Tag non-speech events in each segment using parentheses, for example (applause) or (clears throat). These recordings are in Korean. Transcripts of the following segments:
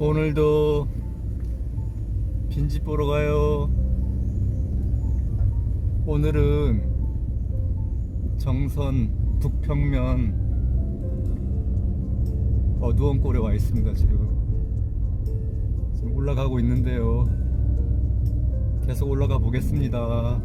오늘도 빈집 보러 가요. 오늘은 정선 북평면 어두운 꼴에 와 있습니다. 지금 지금 올라가고 있는데요. 계속 올라가 보겠습니다.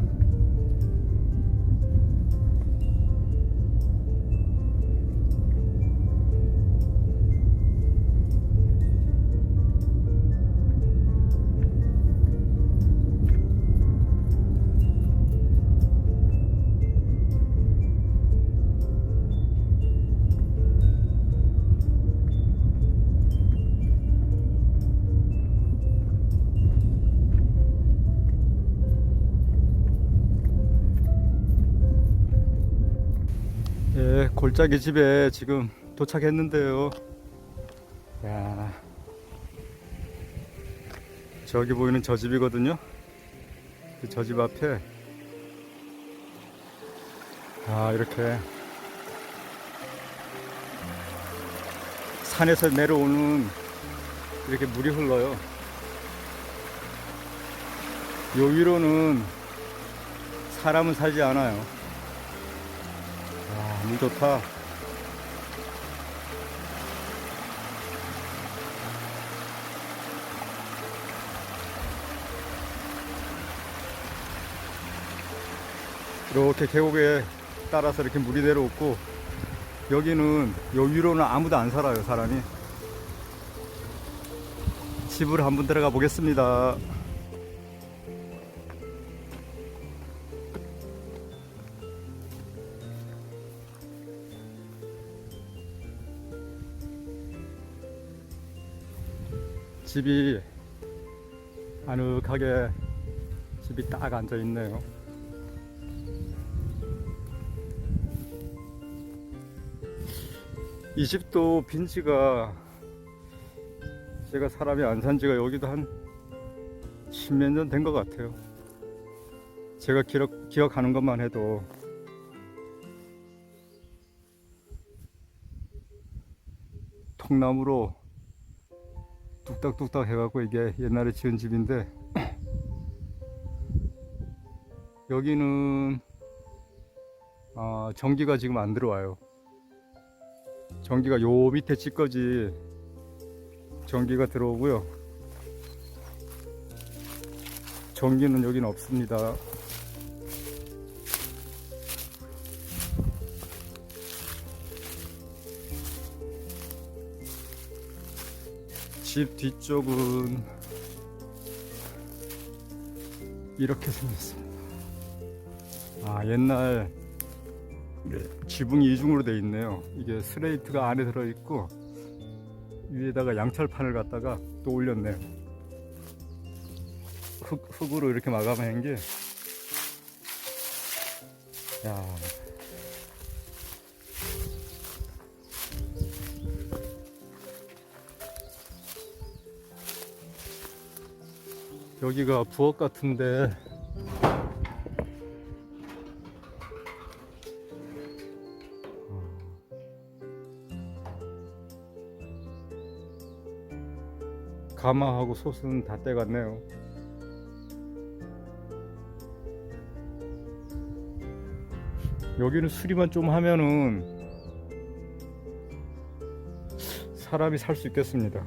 예, 골짜기 집에 지금 도착했는데요. 야, 저기 보이는 저 집이거든요. 저집 앞에 아 이렇게 산에서 내려오는 이렇게 물이 흘러요. 요 위로는 사람은 살지 않아요. 와, 물 좋다. 이렇게 계곡에 따라서 이렇게 물이 내려오고 여기는 요 위로는 아무도 안 살아요 사람이 집으로 한번 들어가 보겠습니다 집이 아늑하게 집이 딱 앉아 있네요 이 집도 빈 지가 제가 사람이 안 산 지가 여기도 한 십몇 년 된 것 같아요. 제가 기억, 기억하는 것만 해도 통나무로 뚝딱뚝딱 해갖고 이게 옛날에 지은 집인데 여기는 아, 전기가 지금 안 들어와요. 전기가 요 밑에 집까지 전기가 들어오고요. 전기는 여기는 없습니다. 집 뒤쪽은 이렇게 생겼습니다. 아, 옛날 네, 지붕이 이중으로 되어 있네요. 이게 슬레이트가 안에 들어 있고 위에다가 양철판을 갖다가 또 올렸네요. 흙, 흙으로 이렇게 마감한 게, 야. 여기가 부엌 같은데 가마하고 솥은 다 떼갔네요. 여기는 수리만 좀 하면은 사람이 살 수 있겠습니다.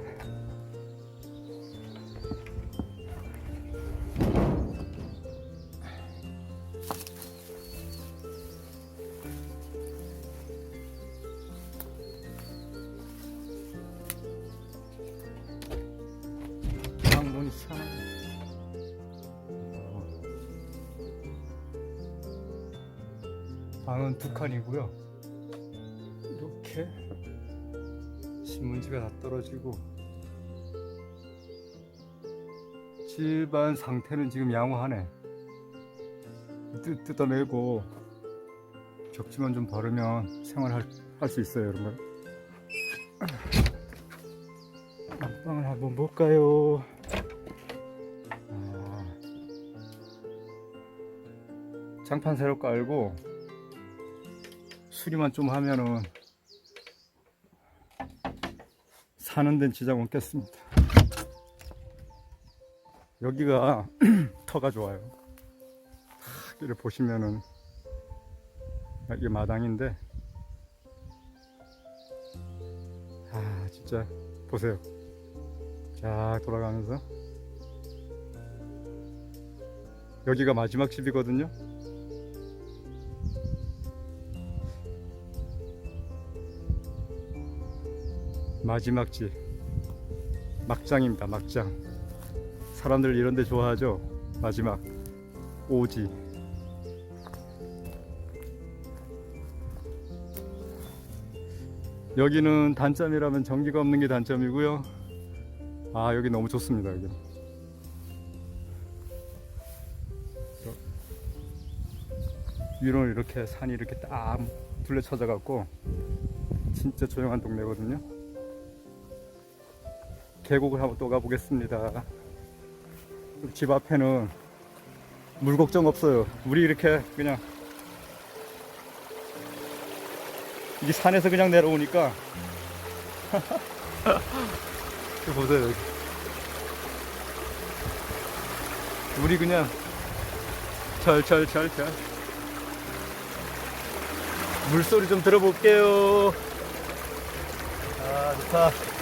방은 두 칸이고요. 이렇게 신문지가 다 떨어지고 집안 상태는 지금 양호하네. 뜯, 뜯어내고 벽지만 좀 바르면 생활할 할 수 있어요, 여러분. (clears throat) 안방을 한번 볼까요? 아, 장판 새로 깔고 수리만 좀 하면은 사는 데는 지장 없겠습니다. 여기가 (clears throat) 터가 좋아요. 여기를 보시면은 아, 이게 마당인데 아 진짜 보세요. 쫙 돌아가면서 여기가 마지막 집이거든요. 마지막 집 막장입니다. 막장. 사람들 이런 데 좋아하죠. 마지막 오지. 여기는 단점이라면 전기가 없는 게 단점이고요. 아 여기 너무 좋습니다. 여기. 위로는 이렇게 산이 이렇게 딱 둘레 쳐져갖고 진짜 조용한 동네거든요. 계곡을 한번 또 가보겠습니다. 집 앞에는 물 걱정 없어요. 물이 이렇게 그냥 이 산에서 그냥 내려오니까 (laughs) 보세요 여기. 물이 그냥 철철철철 물소리 좀 들어볼게요. 아 좋다.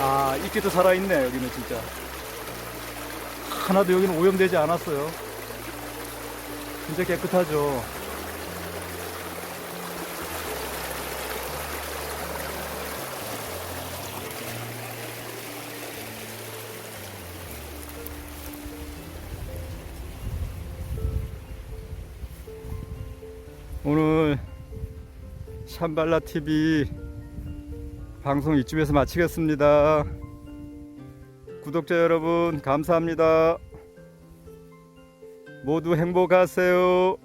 아, 이끼도 살아있네, 여기는 진짜. 하나도 여기는 오염되지 않았어요. 진짜 깨끗하죠. 오늘 샴발라 TV 방송 이쯤에서 마치겠습니다. 구독자 여러분 감사합니다. 모두 행복하세요.